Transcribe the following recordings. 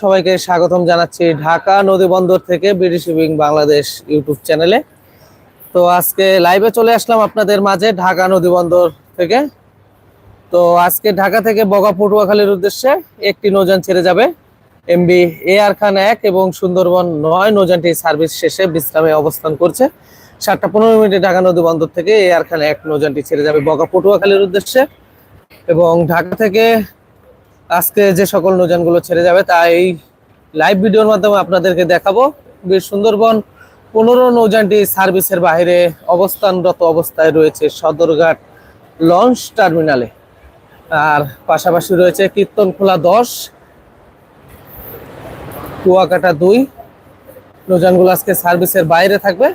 সবাইকে স্বাগতম জানাচ্ছি ঢাকা নদী বন্দর থেকে শিপিং বাংলাদেশ ইউটিউব চ্যানেলে। তো আজকে লাইভে চলে আসলাম আপনাদের মাঝে ঢাকা নদী বন্দর থেকে। তো আজকে ঢাকা থেকে বগা পটুয়াখালীর উদ্দেশ্যে একটি নৌযান ছেড়ে যাবে। এমবি এ আর খান এক এবং সুন্দরবন নয় নৌযানটি সার্ভিস শেষে বিশ্রামে অবস্থান করছে। সাতটা পনেরো মিনিটে ঢাকা নদী বন্দর থেকে এ আর খান এক নৌযানটি ছেড়ে যাবে বগা পটুয়াখালীর উদ্দেশ্যে। এবং ঢাকা থেকে আজকে যে সকল নৌযানগুলো ছেড়ে যাবে, তা এই লাইভ ভিডিওর মাধ্যমে আপনাদেরকে দেখাবো। বীর সুন্দরবন পনেরো নৌযানটি সার্ভিসের বাইরে অবস্থানরত অবস্থায় রয়েছে সদরঘাট লঞ্চ টার্মিনালে। আর পাশাপাশি রয়েছে কীর্তনখোলা দশ, কুয়াকাটা দুই। নৌযানগুলো আজকে সার্ভিসের বাইরে থাকবে।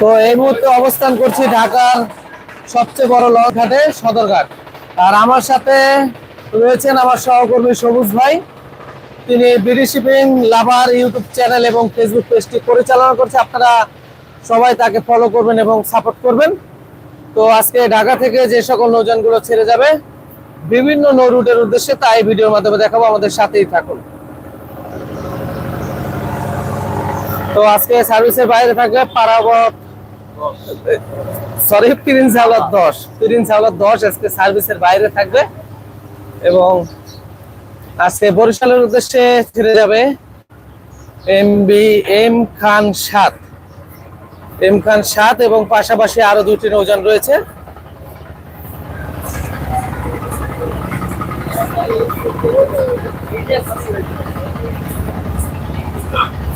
তো এই মুহূর্তে অবস্থান করছি ঢাকার সবচেয়ে বড় লঞ্চ ঘাটে সদরঘাট। আর আমার সাথে রয়েছেন আমার সহকর্মী সবুজ ভাই। তিনি BD shipping lover YouTube channel এবং ফেসবুক পেজটি পরিচালনা করছে। আপনারা সবাই তাকে ফলো করবেন এবং সাপোর্ট করবেন। তো আজকে ঢাকা থেকে যে সকল নৌযানগুলো ছেড়ে যাবে, বিভিন্ন নৌ রুটের উদ্দেশ্যে তাই ভিডিওর মাধ্যমে দেখাবো। আমাদের সাথেই থাকুন। তো আজকে সার্ভিসের বাইরে থাকবে পারাবত সরি প্রিন্স হাওলার দশ। প্রিন্স হাওলার দশ আজকে সার্ভিসের বাইরে থাকবে এবং আজকে বরিশালের উদ্দেশ্যে ছেড়ে যাবে এম বি এম খান সাত। এম খান সাত এবং পাশাপাশি আরও দুটি নৌযান রয়েছে। এম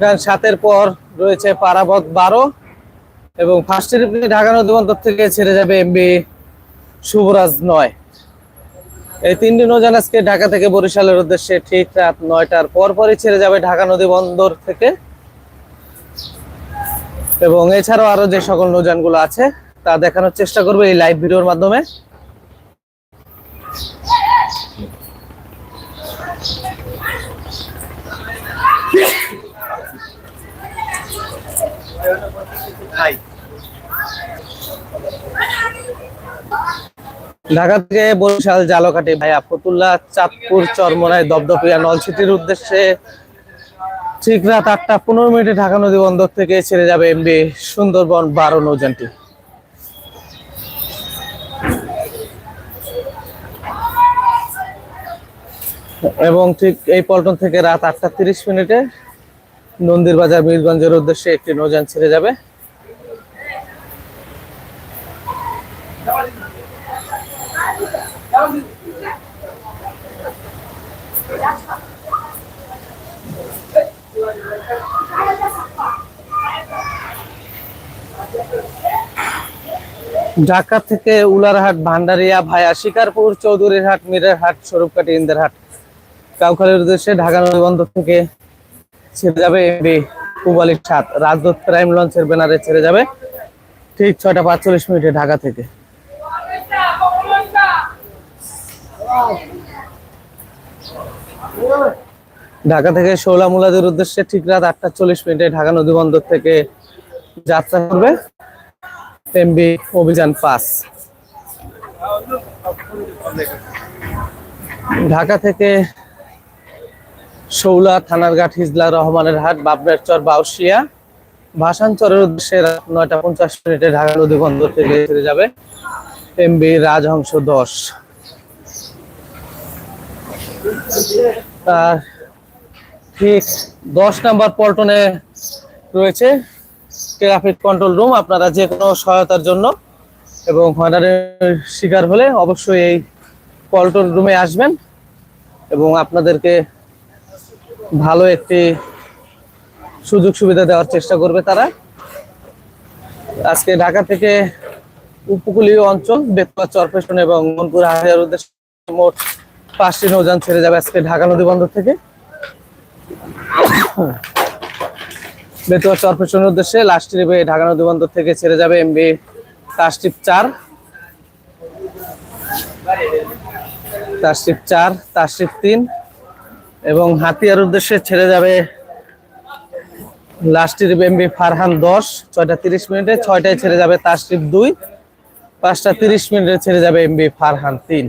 খান সাতের পর রয়েছে পারাবত বারো এবং ফার্স্ট ট্রিপে ঢাকা নদী বন্দর থেকে ছেড়ে যাবে এমবি শুভরাজ নয়। এই তিনটি নৌযান আজকে ঢাকা থেকে বরিশালের উদ্দেশ্যে ঠিক রাত নয়টার পর পরই ছেড়ে যাবে ঢাকা নদী বন্দর থেকে। এবং এছাড়াও আরও যে সকল নৌযানগুলো আছে, তা দেখানোর চেষ্টা করবে এই লাইভ ভিডিওর মাধ্যমে। ঢাকা থেকে বরিশাল জালকাটি ভাইয়া ফতুল্লা, চাঁদপুর চরমনায় দপদপিয়া নলছিটির উদ্দেশ্যে ঠিক রাত আটটা পনেরো মিনিটে ঢাকা নদী বন্দর থেকে ছেড়ে যাবে এমবি সুন্দরবন বারো নৌযানটি। এবং ঠিক এই পল্টন থেকে রাত আটটা তিরিশ মিনিটে নন্দীর বাজার মিরগঞ্জের উদ্দেশ্যে একটি নৌযান ছেড়ে যাবে। ঢাকা থেকে উলারহাট, ভান্ডারিয়া, ভায়া, শিকারপুর চৌধুরীর হাট চৌধুরীরহাট, মিরেরহাট স্বরূপকাটি ইন্দারহাট। কাউখালীর উদ্দেশ্যে ঢাকা নদী বন্দর থেকে ছেড়ে যাবে এমবি পুবালির সাত। রাজদূত প্রাইম লঞ্চের ব্যানারে ছেড়ে যাবে। ঠিক ছয়টা পাঁচচল্লিশ মিনিটে ঢাকা থেকে। ঢাকা থেকে শোলা মুলাদের উদ্দেশ্যে ঠিক রাত আটটা চল্লিশ মিনিটে ঢাকা নদী বন্দর থেকে যাত্রা করবে এমবি অভিযান পাস ঢাকা থেকে শৌলা থানারঘাট হিজলা রহমানের হাট বাবনের চর বাউসিয়া ভাসানচরের উদ্দেশ্যে নয়টা পঞ্চাশ মিনিটে ঢাকা নদী বন্দর থেকে ছেড়ে যাবে এমবি রাজহংস দশ। আর ঠিক দশ নাম্বার পল্টনে রয়েছে ট্রাফিক কন্ট্রোল রুম, আপনারা যে কোনো সহায়তার জন্য এবং হয়রানির শিকার হলে অবশ্যই এই কন্ট্রোল রুমে আসবেন এবং আপনাদেরকে ভালো একটি সুযোগ সুবিধা দেওয়ার চেষ্টা করবে তারা। আজকে ঢাকা থেকে উপকূলীয় অঞ্চল, বেতুয়া, চরপেশন এবং মনপুর হাজার উদ্দেশ্যে মোট পাঁচটি নৌযান ছেড়ে যাবে আজকে ঢাকা নদী বন্দর থেকে। বেতুয়া, চরপেশনের উদ্দেশ্যে লাস্ট ট্রিপে ঢাকা নদী বন্দর থেকে ছেড়ে যাবে এমবি কাস্টিপ চার। তারশিপ চার তারশিপ তিন এবং হাতিয়ার উদ্দেশ্যে ছেড়ে যাবে লাস্টের এমবি ফারহান দশ, ছয়টা তিরিশ মিনিটে, ছয়টায় ছেড়ে যাবে তারশিপ দুই, পাঁচটা তিরিশ মিনিটে ছেড়ে যাবে এমবি ফারহান তিন।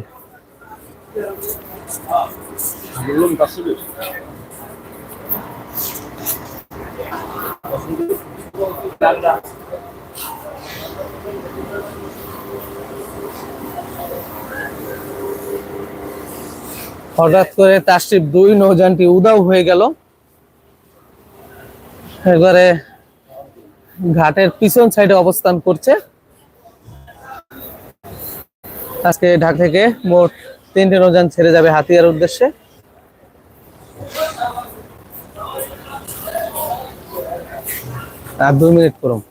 হঠাৎ করে তাসটিপ দুই নৌযানটি উদাও হয়ে গেল। এবারে ঘাটের পিছন সাইডে অবস্থান করছে। আজকে ঢাকা থেকে মোট তিনটে নৌযান ছেড়ে যাবে হাতিয়ার উদ্দেশ্যে। আর দুই মিনিট করুন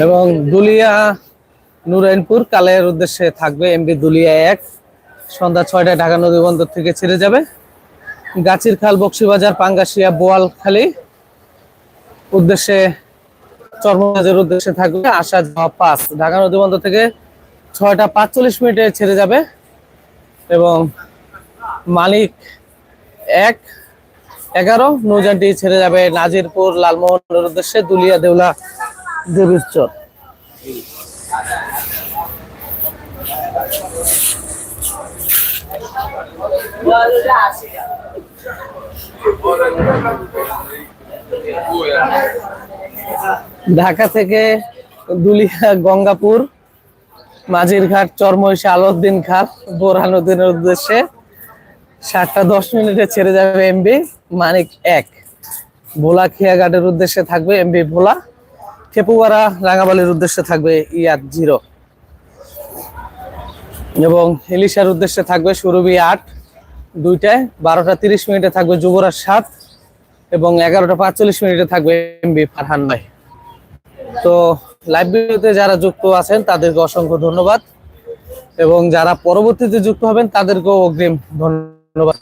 এবং দুলিয়া নুরাইনপুর কালের উদ্দেশ্যে থাকবে এমবি দুলিয়া এক। সন্ধ্যা ছয়টায় ঢাকা নদী বন্দর থেকে ছেড়ে যাবে। গাছির খাল, বক্সিবাজার, পাঙ্গাসিয়া, বোয়ালখালী উদ্দেশ্যে চর্মনাজের উদ্দেশ্যে থাকবে আসা যাওয়া পাস। ঢাকা নদী বন্দর থেকে ছয়টা পাঁচচল্লিশ মিনিটে ছেড়ে যাবে এবং মালিক এক, এগারো, নৌযানটি ছেড়ে যাবে নাজিরপুর লালমোহনের উদ্দেশ্যে দুলিয়া দেউলা চর ঢাকা থেকে দুলিয়া, গঙ্গাপুর, মাঝিরঘাট চরমহিষা আলাউদ্দিন খাল বোরহানুদ্দিনের উদ্দেশ্যে সাতটা দশ মিনিটে ছেড়ে যাবে এমবি মানিক এক। ভোলা খিয়াঘাটের উদ্দেশ্যে থাকবে এমবি ভোলা। খেপুপাড়া রাঙাবালির উদ্দেশ্যে থাকবে ইয়াদ জিরো। এবং ইলিশার উদ্দেশ্যে থাকবে সুরভি আট, দুইটায় বারোটা তিরিশ মিনিটে থাকবে যুবরাজ সাত, এবং এগারোটা পাঁচচল্লিশ মিনিটে থাকবে এমবি ফারহান নয় তো লাইভ ভিডিওতে যারা যুক্ত আছেন, তাদেরকে অসংখ্য ধন্যবাদ। এবং যারা পরবর্তীতে যুক্ত হবেন, তাদেরকেও অগ্রিম ধন্যবাদ।